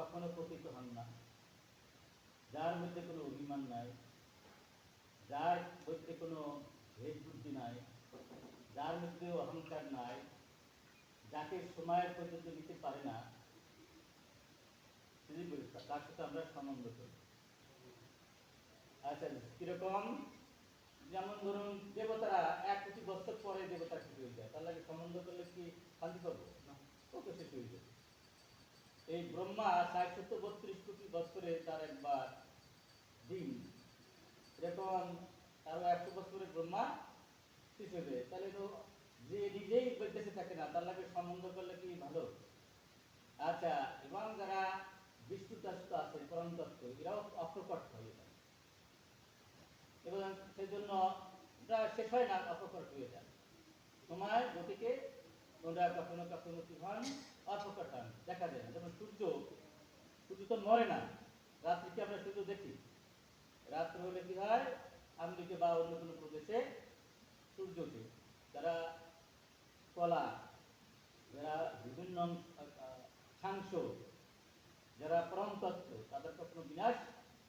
কখনো পতিত হন না। যার মধ্যে কোনো অভিমান নাই যার মধ্যে কোনো ভেদ বুদ্ধি নাই যার মধ্যে অহংকার নাই যাকে সময়ের পর্যন্ত নিতে পারে না তিনি বলি তার সাথে আমরা সম্বন্ধ করি। আচ্ছা কীরকম? যেমন ধরুন দেবতারা এক কোটি বছর পরে দেবতা শেষ হয়ে যায় তার লাগে সম্বন্ধ করলে কি শান্তি পাবো? ও তো শেষ হয়ে যাবে এই ব্রহ্মা ষাট সত্তর বত্রিশ কোটি বছরে তার একবার দিন। এরকম আরও একশো বছরে ব্রহ্মা শেষ হয়ে যায় তাহলে তো যে নিজেই বেঁচে থাকে না, তার লাগে সম্বন্ধ করলে কি ভালো? আচ্ছা এবং যারা বিষ্ণু তত্ত্ব আছে পরম তত্ত্ব এরাও অপ্রকট হয়ে যায় এবং সেই জন্য শেষ হয় না, অপ্রকট হয়ে যায়। তোমার গতিকে ওরা কখনো কখনো কি হন অপ্রকট হন দেখা যায় না। যেমন সূর্য সূর্য তো মরে না। রাত্রিকে আমরা সূর্য দেখি? রাত্রে হলে কি হয়? আমেরিকা বা অন্য কোনো প্রদেশে সূর্যকে, যারা কলা, যারা বিভিন্ন সাংস যারা পরম তত্ত্ব তাদের কখনো বিনাশ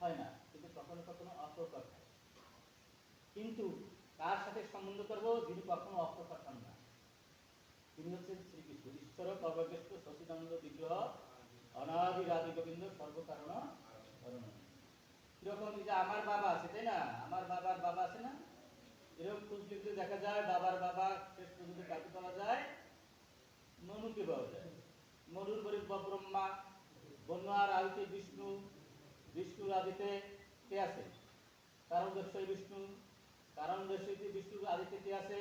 হয় না, কিন্তু কখনো কখনো অপ্রকট কিন্তু কার সাথে সম্বন্ধ করব? যিনি কখনো অপ্রকট হন না। তিনি হচ্ছেন ঈশ্বর কর্মকেষ্ট সচিদানন্দ বিগ্রহ, অনাদি রাধি গোবিন্দ সর্বকারণ করণ কীরকম যে আমার বাবা আছে, তাই না? আমার বাবার বাবা আছে না? এরকম খুঁজলে দেখা যায়, বাবার বাবা শেষ পর্যন্ত কাকে পাওয়া যায়? মনুকে পাওয়া যায়। মনুর পরে ব্রহ্মা বন্যার আদিতে বিষ্ণু, বিষ্ণুর আদিতে কে আছে? কারণ দর্শয় বিষ্ণু, কারণ দর্শয়তে বিষ্ণুর আদিতে কে আছে?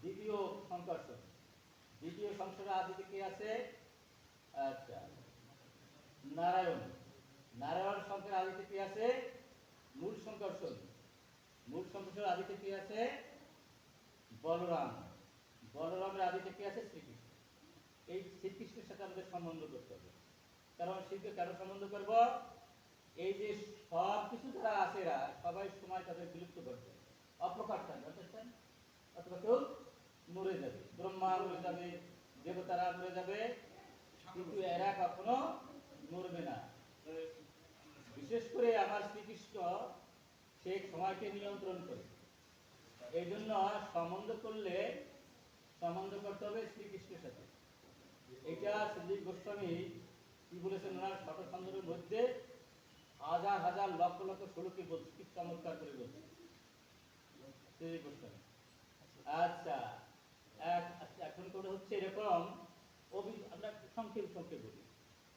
দ্বিতীয় সংকর্ষণ দ্বিতীয় সংসারের আদিতে কে আছে? আচ্ছা। নারায়ণ। নারায়ণ শঙ্কর আদিতে কি আছে? মূল সংকর্ষণ মূল সংকর্ষণ আদিতে কি আছে? বলরাম। বলরামের আদিতে কি আছে? শ্রীকৃষ্ণ। এই শ্রীকৃষ্ণের সাথে আমাদের সম্বন্ধ করতে হবে। কারণ শ্রীকে কেন সম্বন্ধ করব? এই যে সব কিছু যারা আছে সবাই সময় তাদের বিলুপ্ত করবে অপ্রকাশ অথবা কেউ? মরে যাবে। ব্রহ্মা মরে যাবে দেবতারা মরে যাবে। কিন্তু এরা কখনো মরবে না। বিশেষ করে আমার শ্রীকৃষ্ণ সে সময়কে নিয়ন্ত্রণ করে। এই জন্য সম্বন্ধ করলে সম্বন্ধ করতে হবে শ্রীকৃষ্ণের সাথে। এটা সন্দীপ গোস্বামী কি বলেছেন ওনার শতসন্দরের মধ্যে হাজার হাজার লক্ষ লক্ষ ষোলোকে বলছে কি চমৎকার করে বলছে। সন্দীপ গোস্বামী। আচ্ছা, এখন করে হচ্ছে এরকম অভি, আমরা সংক্ষেপ সংক্ষেপ বলি।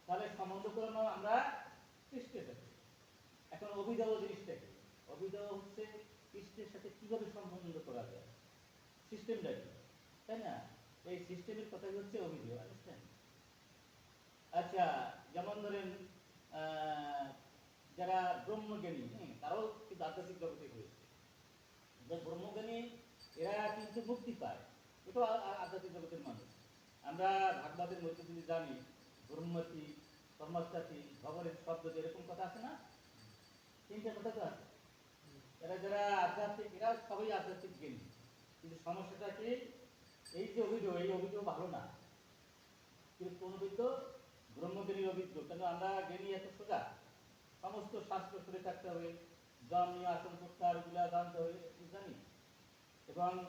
তাহলে সম্বন্ধ আমরা কৃষ্ণের সাথে এখন অভিধব জিনিসটা কি অভিধব হচ্ছে কৃষ্ণের সাথে কীভাবে সম্বন্ধ করা যায়? সিস্টেমটা কি? তাই না? এই সিস্টেমের কথাই হচ্ছে অভিধব আন্ডারস্ট্যান্ড আচ্ছা যেমন ধরেন যারা ব্রহ্মজ্ঞানী হ্যাঁ তারাও কিন্তু আধ্যাত্মিক জগতে রয়েছে যে ব্রহ্মজ্ঞানী, এরা কিন্তু মুক্তি পায়। আ- আ- আধ্যাত্মিক জগতের মানুষ। আমরা ভাগবতের মধ্যে যদি জানি ব্রহ্মতি কর্মস্থাতি ভগবের শব্দ যে এরকম কথা আছে না, তিনটা কথা তো আছে। এরা যারা আধ্যাত্মিক এরা সবাই আধ্যাত্মিক জ্ঞানী। কিন্তু সমস্যাটা কি, এই যে অভিযোগ এই অভিযোগ ভালো না। কিন্তু কোন অভিজ্ঞ ব্রহ্মজ্ঞানীর অভিজ্ঞ কেন আমরা জ্ঞানী এত সোজা? সমস্ত শাস্ত্র করে থাকতে হবে। জম নিয়ে আসন করতে হবে জানতে হবে জানি। এবং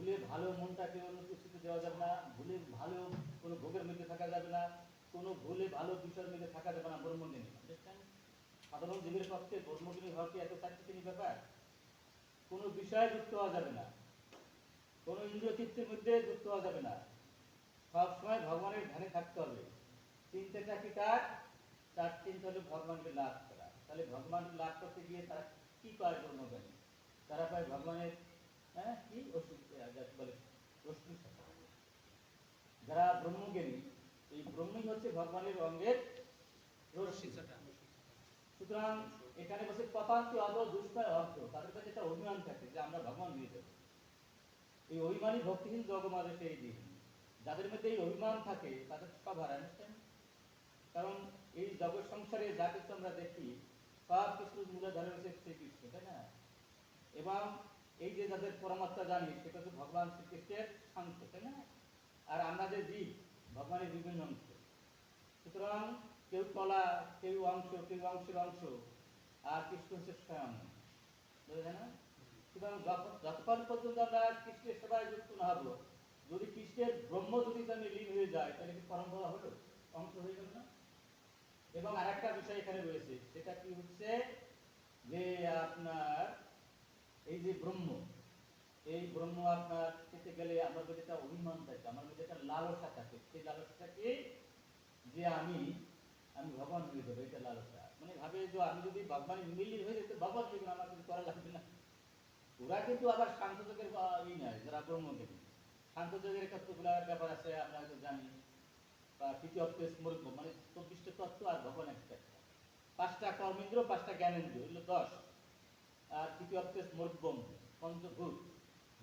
ভুলে ভালো মনটাকে অনুপস্থিতি দেওয়া যাবে না ভুলে ভালো কোনো ভোগের মধ্যে থাকা যাবে না কোনো ভুলে ভালো বিষয়ের মধ্যে থাকা যাবে না ব্রহ্মজ্ঞানী? সাধারণ জীবের পক্ষে ব্রহ্মজ্ঞানী হওয়া কি এত চাকরি ব্যাপার? কোনো বিষয়ে যুক্ত হওয়া যাবে না কোনো ইন্দ্রিয় চিত্তের মধ্যে যুক্ত হওয়া যাবে না। সবসময় ভগবানের ধ্যানে থাকতে হবে। চিন্তাটা কি কাজ তার চিন্তা হলো ভগবানকে লাভ করা। তাহলে ভগবানকে লাভ করতে গিয়ে তারা কি পায় ব্রহ্মজ্ঞানী তারা পায় ভগবানের হ্যাঁ কি? ওষুধ যারা ব্রহ্মজ্ঞানী, এই ব্রহ্মই হচ্ছে ভগবানের অঙ্গের সুতরাং এখানে বসে অর্থ তাদের কাছে একটা অভিমান থাকে যে আমরা ভগবান হয়ে যাব। এই ভক্তিহীন জগমাদের দিন। যাদের মধ্যে এই অভিমান থাকে, তাদের কারণ এই জগৎ সংসারে যা কিছু আমরা দেখি, সব কিছু মূলে ধরে রয়েছে শ্রীকৃষ্ণ, তাই না? এবং এই যে যাদের পরমাত্মা জানি, সেটা হচ্ছে ভগবান শ্রীকৃষ্ণের শান্ত তাই না? আর আমরা যে জীব, ভগবানের বিভিন্ন অংশ। সুতরাং কেউ কলা, কেউ অংশ, কেউ অংশের অংশ, আর কৃষ্ণ হচ্ছে স্বয়ং। বুঝলেন না? সুতরাং যত- যতক্ষণ পর্যন্ত আমরা কৃষ্ণের সেবায় যুক্ত না হব, যদি কৃষ্ণের ব্রহ্ম যদি আমি লীন হয়ে যায়, তাহলে কি পরম্পরা হলো? অংশ হয়ে গেল না? এবং আরেকটা বিষয় এখানে রয়েছে, সেটা কি হচ্ছে? যে আপনার এই যে ব্রহ্ম, এই ব্রহ্ম আপনার পেতে গেলে আমার মধ্যে একটা অভিমান থাকে, আমার মধ্যে একটা লালসা থাকে। সেই লালসাটা কি যে আমি আমি ভগবান হয়ে যাব, এটা লালসা। মানে ভাবে যে আমি যদি ভগবান মিলি হয়ে যেতে, ভগবান হয়ে আমার কিছু করা লাগবে না। ওরা কিন্তু আবার শান্তযোগের ই নয়, যারা ব্রহ্মজ্ঞানী শান্তযোগের কতগুলা ব্যাপার আছে, আমরা হয়তো জানি। বা তৃতীয় স্মৃত মানে চব্বিশটা তত্ত্ব আর ভগবান একটা। পাঁচটা কর্মেন্দ্র পাঁচটা জ্ঞানেন্দ্র এগুলো দশ। আর তৃতীয় স্মৃতবম পঞ্চভূত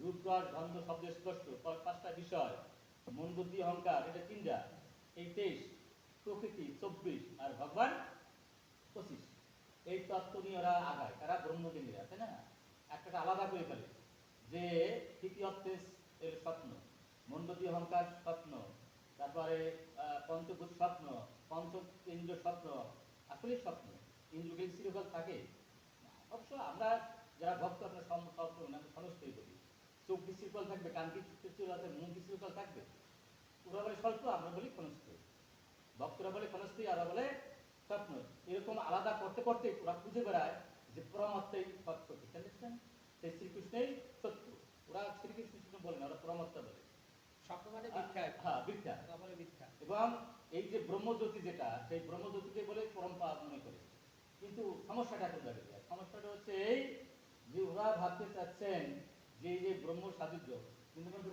রূপরস গন্ধ শব্দ স্পষ্ট পাঁচটা বিষয়। মন বুদ্ধি, অহংকার, এটা তিনটা। এই তেইশ, প্রকৃতি, চব্বিশ, আর ভগবান, পঁচিশ। এই তত্ত্ব নিয়ে ওরা আগায়, তারা ব্রহ্মজ্ঞানীরা, তাই না? একটা আলাদা করে ফেলে, যে তৃতীয় এর স্বপ্ন। মন্ডতি অহংকার, স্বপ্ন। তারপরে পঞ্চভূত স্বপ্ন পঞ্চ ইন্দ্র স্বপ্ন আসলে স্বপ্ন। ইন্দ্রকে চিরকাল থাকে। অবশ্য আমরা যারা ভক্ত আমরা সম- স্বপ্ন না সমস্তই করি চোখ চিরকাল থাকবে কান থাকবে মন কি চিরকাল থাকবে? ওরা বলে স্বল্প আমরা বলি ক্ষণস্থির ভক্তরা বলে ক্ষণস্থির আর বলে স্বপ্ন এরকম আলাদা করতে করতে ওরা খুঁজে বেড়ায় যে পরমাত্মাই সত্য বুঝছেন সেই শ্রীকৃষ্ণই সত্য। ওরা শ্রীকৃষ্ণ কৃষ্ণ বলে না ওরা পরমাত্মা বলে। মানে হ্যাঁ মিথ্যা এবং এই যে ব্রহ্মজ্যোতি যেটা সেই ব্রহ্মজ্যোতিকে বলে পরম্পরা মনে করে। কিন্তু সমস্যাটা এখন গেছে সমস্যাটা হচ্ছে এই যে ওরা ভাবতে চাচ্ছেন যে এই যে ব্রহ্ম সাযুজ্য কিন্তু কোন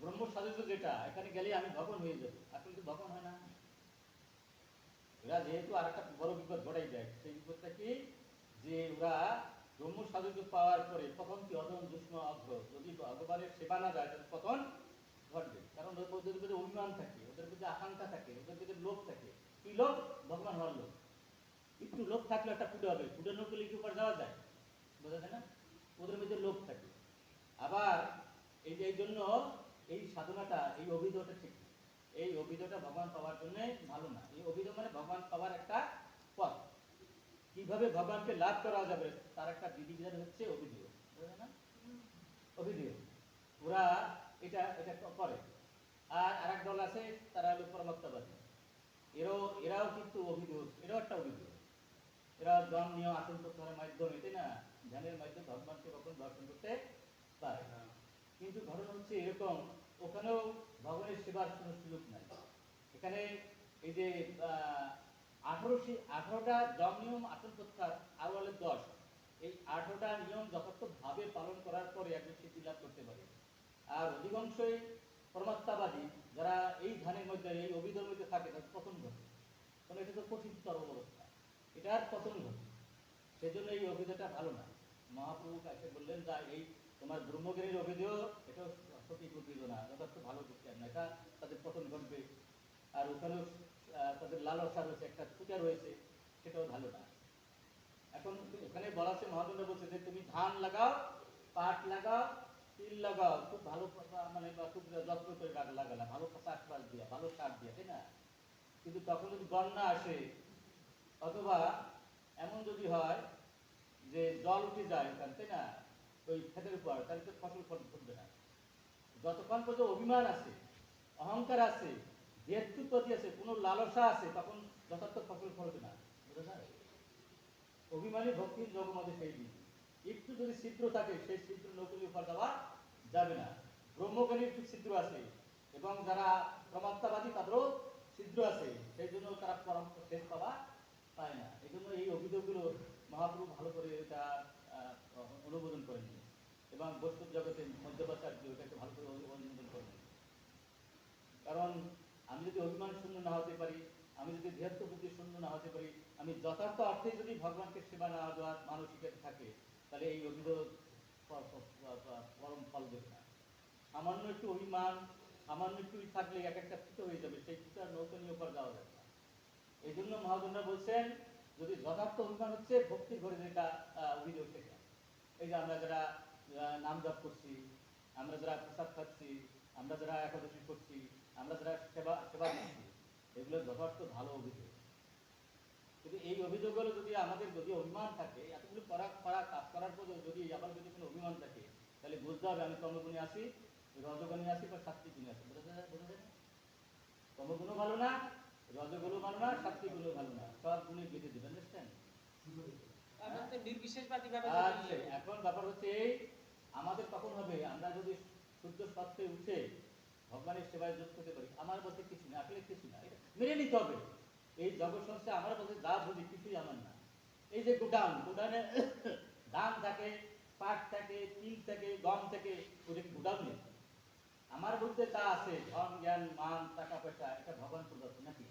ব্রহ্ম যেটা, এখানে গেলে আমি হয়ে তো হয় না। যেহেতু আর একটা বড় বিপদ ঘটাই সেই বিপদটা কি? যে ওরা ব্রহ্ম পাওয়ার পরে তখন কি অদন দুষ্ম, অগ্র, যদি ভগবানের সেবা না যায় তাহলে পতন ঘটবে। কারণ ওদের মধ্যে অভিমান থাকে, ওদের মধ্যে আকাঙ্ক্ষা থাকে, ওদের মধ্যে লোভ থাকে। কি লোভ? ভগবান হওয়ার লোভ। একটু লোভ থাকলে একটা ফুটে হবে। ফুটে লোক কি উপর যাওয়া যায়? বোঝা যায় না? ওদের মধ্যে লোভ থাকে। আবার এই যে এই জন্য এই সাধনাটা, এই অভিজ্ঞতা ঠিক এই অভিধটা ভগবান পাওয়ার জন্য ভালো না। এই অভিধ মানে ভগবান পাওয়ার একটা পথ। কীভাবে ভগবানকে লাভ করা যাবে, তার একটা বিধিবিধান হচ্ছে যায় না? অভিধেয়। ওরা এটা এটা করে। আর আরেক দল আছে, তারা হলো পরমাত্মাবাদী। এরাও এরাও কিন্তু অভিধেয়। এরাও একটা অভিধেয়। এরা জন নিয়ম আসন প্রত্যাহারের মাধ্যমে তাই না? ধ্যানের মাধ্যমে ভগবানকে কখন দর্শন করতে পারে। কিন্তু ঘটনা হচ্ছে এরকম ওখানেও ভগবানের সেবার কোনো সুযোগ নাই। এখানে এই যে আঠারোশি আঠারোটা জম নিয়ম আসন প্রত্যাহার আর বলে দশ। এই আঠারোটা নিয়ম যথার্থভাবে পালন করার পরে একজন সিদ্ধি লাভ করতে পারে। আর অধিকাংশই পরমাত্মাবাদী যারা এই ধ্যানের মধ্যে এই অভিধর মধ্যে থাকে তাদের পতন ঘটে। কারণ এটা তো কঠিনতর অবস্থা এটার পতন ঘটে সেজন্য এই অভিধটা ভালো না। মহাপ্রভু কাছে বললেন, যা এই তোমার ব্রহ্মগিরির অভিধেয় এটাও সঠিক অভিধ না। যথার্থ ভালো করতে না। এটা তাদের পতন ঘটবে। আর ওখানেও তাদের লালসা রয়েছে একটা পূজা রয়েছে, সেটাও ভালো না। এখন ওখানে বলা আছে, মহাজনরা বলছে যে, তুমি ধান লাগাও, পাট লাগাও, তিল লাগাও, খুব ভালো মানে বা খুব যত্ন করে লাগা- লাগালা, ভালো চাষবাস দিয়া, ভালো সার দিয়া, তাই না? কিন্তু তখন যদি বন্যা আসে অথবা এমন যদি হয় যে জল উঠে যায় ওখানে তাই না? ওই ক্ষেতের উপর, তাহলে তো ফসল ফুটবে না। যতক্ষণ পর্যন্ত অভিমান আছে, অহংকার আছে, যেহেতু প্রতি আছে, কোনো লালসা আছে, তখন যথার্থ ফসল ফলবে না। অভিমানী ভক্তির জগমতে সেই দিন। একটু যদি ছিদ্র থাকে, সেই ছিদ্র নৌকরি উপর দেওয়া যাবে না। ব্রহ্মজ্ঞানী একটু ছিদ্র আছে, এবং যারা প্রমাত্মাবাদী, তাদেরও ছিদ্র আছে। সেই জন্য তারা পরম শেষ পাওয়া পায় না। এই জন্য এই অভিযোগগুলো মহাপ্রভু ভালো করে আহ, অনুমোদন করেননি এবং বৈষ্ণব জগতে মধ্যপ্রাচার্য এটাকে ভালো করে অনুমোদন করেন কারণ আমি যদি অভিমান শূন্য না হতে পারি আমি যদি বৃহত্ব বুদ্ধি শূন্য না হতে পারি আমি যথার্থ অর্থে যদি ভগবানকে সেবা না দেওয়ার মানসিকতা থাকে তাহলে এই অভিযোগ পরম ফল দেবে না। সামান্য একটু অভিমান সামান্য একটু থাকলে এক একটা ফুটো হয়ে যাবে সেই আর নৌকা নিয়ে ওপর যাওয়া যাবে এই জন্য মহাজনরা বলছেন, যদি যথার্থ অভিমান হচ্ছে ভক্তির ঘরে যেটা অভিযোগ সেটা এই যে আমরা যারা নাম জপ করছি, আমরা যারা প্রসাদ খাচ্ছি, আমরা যারা একাদশী করছি, আমরা যারা সেবা সেবা দিচ্ছি এগুলো যথার্থ ভালো অভিযোগ। কিন্তু এই অভিযোগগুলো যদি আমাদের যদি অভিমান থাকে, এতগুলো করা করা, কাজ করার পর যদি আবার যদি কোনো অভিমান থাকে, তাহলে বুঝতে হবে আমি তমগুণে আসি রজগুণে আসি বা সাত্বিক গুণে আসি বোঝা যায় বোঝা যায় তমগুণও ভালো না রজগুণও ভালো না সাত্বিক গুণও ভালো না? সব গুণে বেঁধে দেবেন তো নির্বিশেষবাদী ভাবে আচ্ছা এখন ব্যাপার হচ্ছে এই আমাদের কখন হবে? আমরা যদি শুদ্ধ সত্ত্বে উঠে ভগবানের সেবায় যোগ করতে পারি আমার বলতে কিছু না আসলে কিছু না। এটা মেনে নিতে হবে। এই জগৎ সংস্থা আমার বুঝি কিছুই আমার না। এই যে গোডাউন গোডাউনে ধান থাকে পাট থাকে তিল থাকে গম থাকে কি গোডাউন নেই? আমার বলতে যা আছে ধন জ্ঞান মান টাকা পয়সা এটা ভগবান প্রদত্ত নাকি?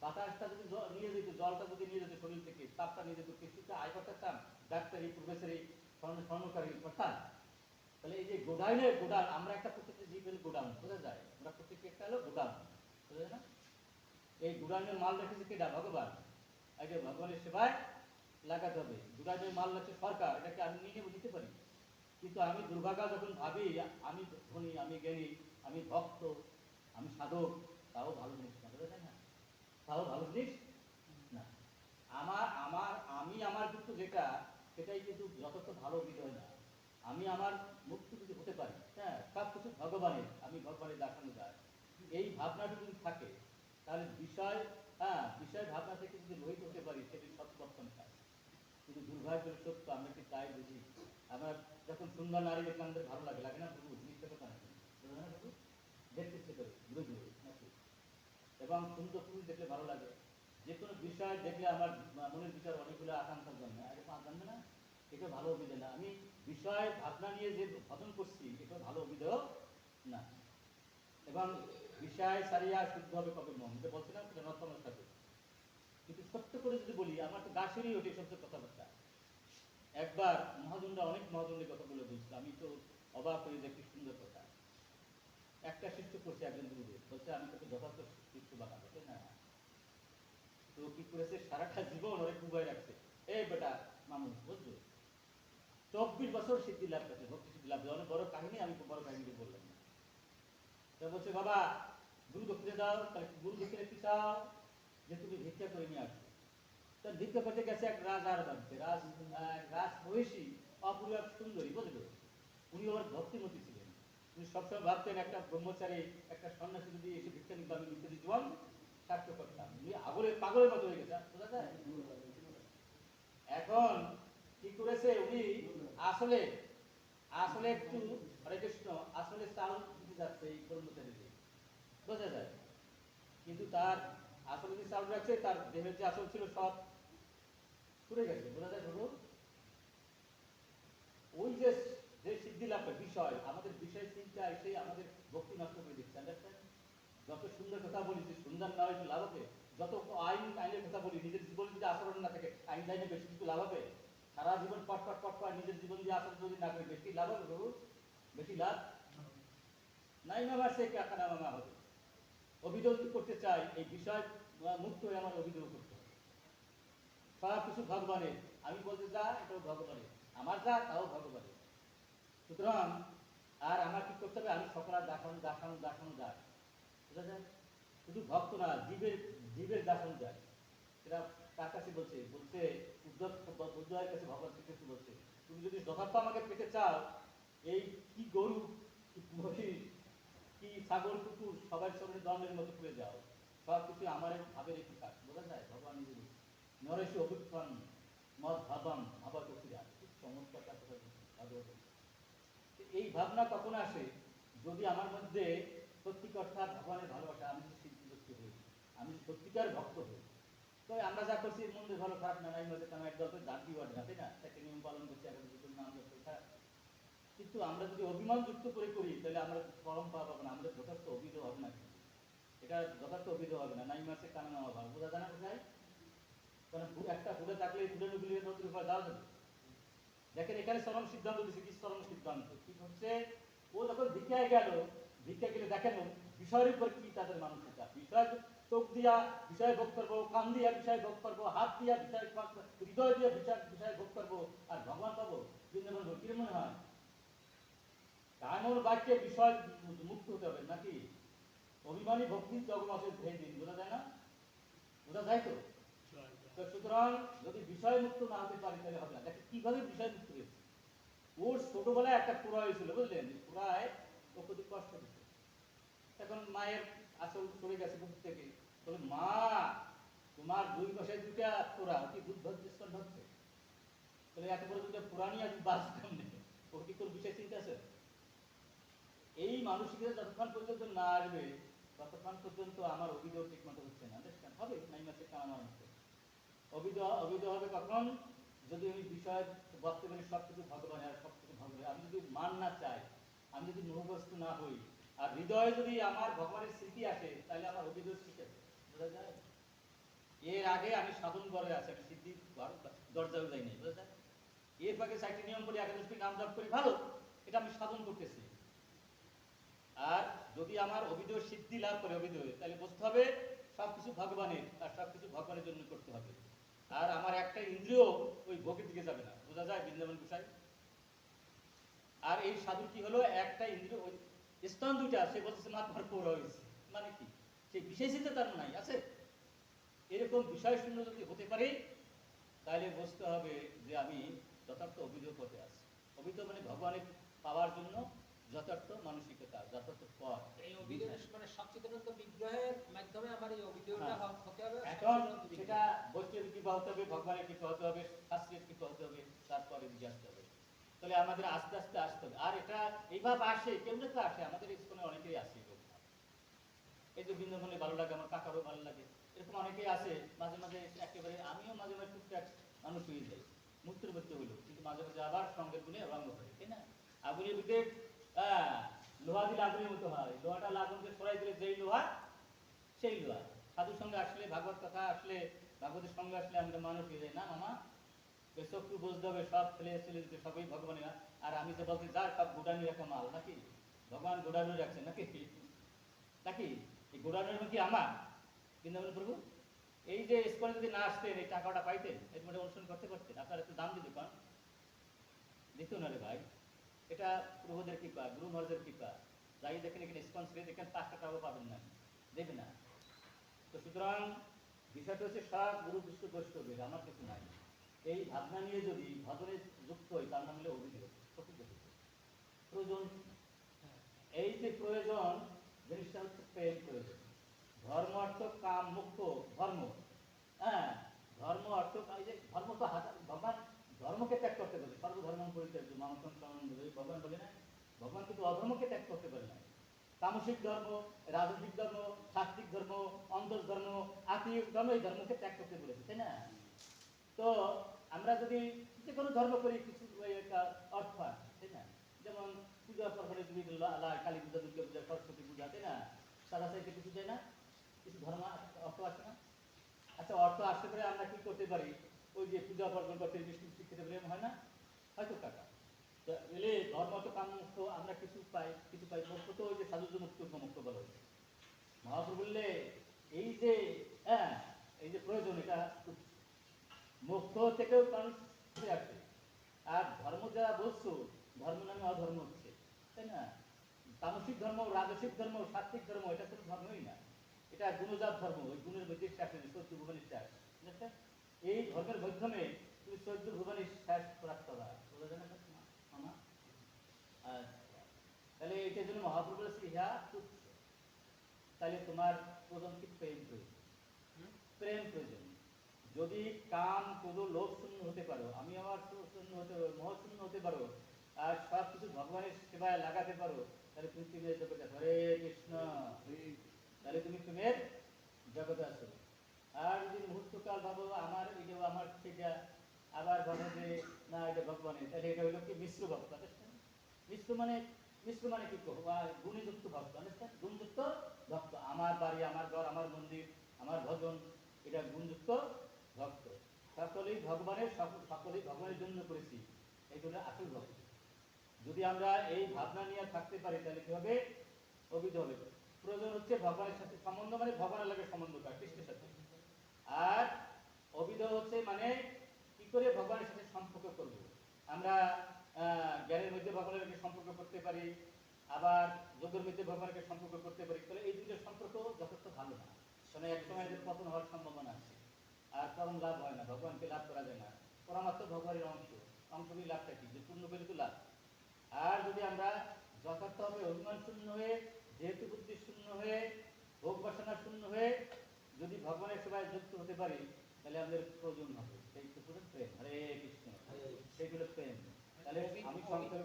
বাতাসটা যদি নিয়ে যেত, জলটা যদি নিয়ে যেত শরীর থেকে, তাপটা নিয়ে যেত আয় করতে চান, ডাক্তারি স্বর্ণকারী করতাম তাহলে এই যে গোডাউন, আমরা একটা গোডাউন, বোঝা যায়? আমরা একটা হলো গোডাউন এই মাল রেখেছে ভগবান। আগে ভগবানের সেবায় লাগাতে হবে। গোডাউনের মাল রাখছে সরকার, এটাকে আমি নিয়ে নেব পারি। কিন্তু আমি দুর্ভাগা যখন ভাবি, আমি ধনী, আমি জ্ঞানী, আমি ভক্ত, আমি সাধক, তাও ভালো জিনিস না না? তাও ভালো জিনিস? না। আমার আমার, আমি, আমার কিন্তু যেটা, সেটাই কিন্তু যথেষ্ট ভালো বিষয় না। আমি আমার মুক্তি যদি হতে পারি হ্যাঁ সব কিছু ভগবানের, আমি ভগবানের দেখানো যায়। এই ভাবনাটা যদি থাকে, তাহলে বিষয় হ্যাঁ বিষয় ভাবনা থেকে যদি রহিত হতে পারি, সেটি সৎপক্ষণ কাজ। কিন্তু দুর্ভাগ্যের সত্য, আমরা কি তাই বুঝি? আমরা যখন সুন্দর নারী দেখলে আমাদের ভালো লাগে লাগে না প্রভু? জিনিসটা কথা দেখতে ইচ্ছে করে এবং সুন্দর পুরুষ দেখলে ভালো লাগে। যে কোনো বিষয় দেখলে আমার মনের বিচার অনেকগুলো আকাঙ্ক্ষা জন্মে। আরে পাঁচ জন্মে না? এটা ভালো অভিযোগ না। আমি বিষয়, ভাবনা নিয়ে যে ভজন করছি, এটা ভালো অভিযোগ না। এবং বিষয় সারিয়া শুদ্ধ হবে কবে মন? এটা বলছিলাম সেটা নর্তম ঠাকুর কিন্তু সত্য করে যদি বলি, আমার তো গাছেরই ওঠে সত্য কথাবার্তা। একবার মহাজনরা অনেক মহাজনের কথা বলে বলছিল। আমি তো অবাক হয়ে যে কি সুন্দর কথা। একটা শিষ্য করছে একজন গুরুদেব বলছে, আমি তোকে যথার্থ শিষ্য বানাবো। না তো কি করেছে, সারাটা জীবন অনেক ডুবাই রাখছে। এই বেটা মামু বুঝছ চব্বিশ বছর সিদ্ধি লাভ করছে ভক্তি সিদ্ধি লাভ অনেক বড় কাহিনী, আমি বড় কাহিনী বললাম না। তা বলছে, বাবা, গুরু দক্ষিণে দাও, তাহলে গুরু দক্ষিণে কি চাও? যে তুমি ভিক্ষা করে নিয়ে আসো তা ভিক্ষা করতে গেছে এক রাজার বাড়িতে। রাজ রাজ মহিষী অপূর্ব সুন্দরী, বুঝলো? উনি আবার ভক্তিমতী ছিলেন। সবসময় ভাবতেন একটা ব্রহ্মচারী, একটা সন্ন্যাসী যদি এসে ভিক্ষা নিতে, আমি নিতে জীবন সার্থক করতাম। উনি আগলের পাগলের মতো হয়ে গেছে বোঝা যায়? এখন কি করেছে উনি? আসলে আসলে একটু, হরে কৃষ্ণ, আসলে চাল দিতে যাচ্ছে এই কর্মচারীকে বোঝা যায়? কিন্তু তার আসলে যে চাল রাখছে তার দেহের যে আসল ছিল সব পুড়ে গেছে। বোঝা যায় প্রভু ওই যে যে সিদ্ধি লাভের বিষয়, আমাদের বিষয় চিন্তা এসে আমাদের ভক্তি নষ্ট করে দিচ্ছে? যত সুন্দর কথা বলি, যে সুন্দর না হয়তো লাভ হবে। যত আইন, আইনের কথা বলি, নিজের জীবনে যদি আচরণ না থাকে, আইন আইনে বেশি কিছু লাভ হবে। সারা জীবন পট পট পট পট নিজের জীবন দিয়ে আচরণ যদি না করে, বেশি লাভ হবে প্রভু? বেশি লাভ নাই মামা সে কাকানা মামা হবে। অভিযোগ করতে চাই, এই বিষয় মুক্ত হয়ে আমার অভিযোগ করতে সব কিছু ভগবানের। আমি বলতে যা, এটাও ভগবানের। আমার যা, তাও ভগবানের। সুতরাং আর আমার কি করতে হবে? আমি সকলার দেখানো দেখানো দেখানো যায় বুঝা যায়? শুধু ভক্ত না, জীবের জীবের দেখানো যায়। সেটা কার কাছে বলছে? বলছে, উদ্ধব কাছে, ভগবান শ্রীকৃষ্ণ বলছে, তুমি যদি যথার্থ আমাকে পেতে চাও, এই কি গরু, কি কি ছাগল, কুকুর, সবার সঙ্গে দণ্ডের মতো করে যাও। সব কিছু আমার ভাবের একটু কাজ। বোঝা যায়? ভগবান নিজে বলছে। নরেশ অভিক্ষণ মদ ভাবম ভাবা কচিরা খুব চমৎকার কথা ভাগবত। এই ভাবনা কখন আসে যদি আমার মধ্যে সত্যি অর্থাৎ ভগবানের ভালোবাসা, আমি সিদ্ধিগ্রস্ত হই, আমি সত্যিকার ভক্ত হই। তো আমরা যা করছি মধ্যে ভালো খারাপ না নাই মধ্যে আমি একদল করে জানতে পারি না না? একটা নিয়ম পালন করছি একটা দুটোর নাম করছি খারাপ। কিন্তু আমরা যদি অভিমান যুক্ত করে করি, তাহলে আমরা পরম পাওয়া পাবো না, আমাদের যথার্থ অভিযোগ হবে না। এটা যথার্থ অভিযোগ হবে না, নাই মাসে কানা নামা ভালো। বোঝা জানা কোথায়? কারণ একটা ভুলে থাকলে ভুলে নুগুলি নদীর উপর যাওয়া যাবে দেখেন এখানে চরম সিদ্ধান্ত দিচ্ছে কি চরম সিদ্ধান্ত? কি হচ্ছে? ও যখন ভিক্ষায় গেল ভিক্ষা গেলে দেখেন বিষয়ের উপর কি তাদের মানসিকতা? বিষয় চোখ দিয়া বিষয় ভোগ করব, কান দিয়া বিষয় ভোগ করব, হাত দিয়া বিষয় হৃদয় দিয়া বিষয় বিষয় ভোগ করব, আর ভগবান পাবো? বৃন্দাবন কি মনে হয়? কামর বাক্যে বিষয় মুক্ত হতে হবে নাকি? অভিমানী ভক্তি জগমাসের দিন, বোঝা যায় না? বোঝা যায় তো? তো সুতরাং যদি বিষয় মুক্ত না হতে পারে, তাহলে হবে না। দেখে, কীভাবে বিষয় মুক্ত হয়েছে? ওর ছোটবেলায় একটা পুরা হয়েছিল বুঝলেন? ও প্রতি কষ্ট এখন মায়ের আসল গেছে বুক থেকে। বলে, মা, তোমার দুই দুটা ধরছে তাহলে এত বড় দুটা পুরা নিয়ে আমি বাস কেমনে ওর কি বিষয় চিন্তা আছে? এই মানসিকতা যতক্ষণ পর্যন্ত না আসবে, ততক্ষণ পর্যন্ত আমার অভিযোগ ঠিক মতো হচ্ছে না। হবে? নাই মাসে মতো অভিযোগ অভিযোগ হবে কখন যদি আমি বিষয় সব কিছু ভগবান সব কিছু ভগবান আমি যদি মান না চাই, আমি যদি মোহগ্রস্ত না হই, আর হৃদয়ে যদি আমার ভগবানের স্মৃতি আসে, তাহলে আমার অভিযোগ বোঝা যায়? এর আগে আমি সাধন ঘরে আছি, আমি দরজাও যাই নাই বোঝা যায়? এর চারটি নিয়ম করি নাম জপ করি, ভালো? এটা আমি সাধন করতেছি। আর যদি আমার অভিযোগ সিদ্ধি লাভ করে অভিযোগ তাহলে বুঝতে হবে সবকিছু ভগবানের, আর সবকিছু ভগবানের জন্য করতে হবে। আর আমার একটা ইন্দ্রিয় ওই ভোগের দিকে যাবে না। বোঝা যায় বৃন্দাবন বিষয় আর এই সাধু কি হলো? একটা ইন্দ্রিয় ওই স্তন দুইটা সে বলতেছে মাত ভরপুর হয়েছে। মানে কি? সেই বিশেষ চিন্তা তার নাই, আছে? এরকম বিষয় শূন্য যদি হতে পারে, তাহলে বুঝতে হবে যে আমি যথার্থ অভিযোগ হতে আছি। অভিযোগ মানে ভগবানের পাওয়ার জন্য যথার্থ মানসিকতা যথার্থ পথ মানে সচেতনতা বিগ্রহের মাধ্যমে আমার এই অভিযোগটা হ্যাঁ। হতে হবে এখন সেটা বৈষ্ণবের কৃপা হতে হবে ভগবানের কৃপা হতে হবে শাস্ত্রের কৃপা হতে হবে তারপরে বুঝে আসতে হবে। তাহলে আমাদের আস্তে আস্তে আসতে হবে। আর এটা এইভাবে আসে কেমনে তো আসে? আমাদের স্কুলে অনেকেই আসে। এই যে বৃন্দাবনে ভালো লাগে আমার কাকারও ভালো লাগে এরকম অনেকেই আছে। মাঝে মাঝে একেবারে আমিও মাঝে মাঝে টুকটাক মানুষ হয়ে যাই। মুক্তির মধ্যে হইল কিন্তু মাঝে মাঝে আবার সঙ্গের গুণে রঙ্গ করে তাই না? আগুনের ভিতরে আহ, লোহা দিলে আগুনের মতো হয়। লোহাটা লাগুনকে সরাই দিলে যেই লোহা সেই লোহা। সাধুর সঙ্গে আসলে ভাগবত কথা আসলে ভাগবতের সঙ্গে আসলে আমরা মানুষ হয়ে যাই। না মামা? চক্ষু বুঝতে হবে সব ছেলে ছেলে সবই ভগবানের আর আমি যে বলছি যা সব গোডানি রাখা মাল নাকি? ভগবান গোডানি রাখছে নাকি? নাকি? এই গোডানোর কি আমার? বৃন্দাবন প্রভু? এই যে স্কুলে যদি না আসতেন এই টাকাটা পাইতেন এর মধ্যে অনুসরণ করতে পারতেন আপনার একটু দাম দিতে পান দিত না রে ভাই। এটা প্রভুদের কৃপা, গুরু মহারাজের কৃপা। যাই দেখেন এখানে স্পন্স করে, দেখেন পাঁচ টাকাও পাবেন না। দেবে না। তো সুতরাং বিষয়টা হচ্ছে সব গুরু বিষ্ণু বৈষ্ণবের আমার কিছু নাই। এই ভাবনা নিয়ে যদি ভজনে যুক্ত হয় তার নাম হলে অভিযোগ প্রয়োজন? এই যে প্রয়োজন, জিনিসটা হচ্ছে প্রেম প্রয়োজন। ধর্ম অর্থ কাম মুক্ত ধর্ম। হ্যাঁ ধর্ম অর্থ এই যে ধর্ম তো হাজার, ভগবান ধর্মকে ত্যাগ করতে পারে। সর্বধর্ম মানসন সমান ভগবান বলে না ভগবান কিন্তু অধর্মকে ত্যাগ করতে পারে না তামসিক ধর্ম, রাজনৈতিক ধর্ম শাস্ত্রিক ধর্ম, অন্ধ ধর্ম, আত্মীয় ধর্ম, এই ধর্মকে ত্যাগ করতে বলেছে, তাই না? তো আমরা যদি যে কোনো ধর্ম করি, কিছু একটা অর্থ আছে, তাই না? যেমন পূজা পর্বণে তুমি আল্লাহ কালী পূজা, দুর্গা পূজা, সরস্বতী পূজা, তাই না? সাদা সাইডে কিছু চাই না? কিছু ধর্ম অর্থ আছে না? আচ্ছা অর্থ আসতে পারে, আমরা কি করতে পারি? ওই যে পূজা পার্বণ করতে মিষ্টি খেতে পারি হয় না? হয়তো তো এলে ধর্ম তো আমরা কিছু পাই কিছু পাই মুক্ত ওই যে সাধুর্য মুক্ত মুক্ত বলা হয়েছে। মহাপ্রভু বললে, এই যে হ্যাঁ এই যে প্রয়োজন, এটা মুক্ত থেকেও মানুষ আসে। আর ধর্ম যারা বলছো, ধর্ম নামে অধর্ম হচ্ছে, তাই না? তামসিক ধর্ম, রাজসিক ধর্ম সাত্বিক ধর্ম, এটা কোনো ধর্মই না। এটা গুণজাত ধর্ম, ওই গুণের মধ্যে নেই চোদ্দ ভুবনের বুঝেছেন? এই ধর্মের মাধ্যমে তুমি চোদ্দ ভুবনের শেষ প্রাপ্ত হবা বোঝা যায় না কথা, মামা আচ্ছা। তাহলে এটার জন্য মহাপ্রভু বলেছে ইহা তাহলে তোমার প্রথম কি? প্রেম প্রয়োজন। প্রেম প্রয়োজন। যদি কাম কোনো লোভ শূন্য হতে পারো আমি আমার শূন্য হতে মোহ শূন্য হতে পারো আর সব কিছু ভগবানের সেবায় লাগাতে পারো তাহলে তুমি প্রেমের জগতে হরে কৃষ্ণ। তাহলে তুমি প্রেমের জগতে আছো আর যদি মুহূর্তকাল ভাবো আমার এটা আমার সেটা আবার ভাবো যে না এটা ভগবানের তাহলে এটা হলো কি? মিশ্র ভক্ত? মিশ্র মানে মিশ্র মানে কি গুণযুক্ত ভক্ত? গুণযুক্ত ভক্ত। আমার বাড়ি, আমার ঘর, আমার মন্দির, আমার ভজন, এটা গুণযুক্ত ভক্ত। সকলেই ভগবানের সকলেই ভগবানের জন্য করেছি। এইগুলো আসল ভক্ত। যদি আমরা এই ভাবনা নিয়ে থাকতে পারি, তাহলে কি হবে? অভিধ হবে। প্রয়োজন হচ্ছে ভগবানের সাথে সম্বন্ধ মানে ভগবানের লাগে সম্বন্ধ করা, কৃষ্ণের সাথে। আর অভিধ হচ্ছে মানে কি করে ভগবানের সাথে সম্পর্ক করব? আমরা জ্ঞানের মধ্যে ভগবানের সাথে সম্পর্ক করতে পারি আবার যোগের মধ্যে ভগবানকে সম্পর্ক করতে পারি তাহলে এই দুটোর সম্পর্ক যথেষ্ট ভালো না। কারণ এক সময় এদের পতন হওয়ার সম্ভাবনা আছে আর পরম লাভ হয় না ভগবানকে লাভ করা যায় না। পরমাত্ম ভগবানের অংশ অংশগুলি লাভটা কি? যে পূর্ণ করে লাভ। আর যদি আমরা যথার্থভাবে অভিমান শূন্য হয়ে যেহেতু বুদ্ধি শূন্য হয়ে ভোগ বাসনা শূন্য হয়ে যদি ভগবানের সেবায় যুক্ত হতে পারি তাহলে আমাদের প্রয়োজন হবে। সেই টুকুর প্রেম। হরে কৃষ্ণ। সেইগুলো প্রেম। তাহলে আমি সংক্ষেপে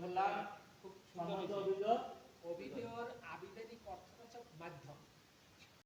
অভিযোগ অভিযোগের অর্থ মাধ্যম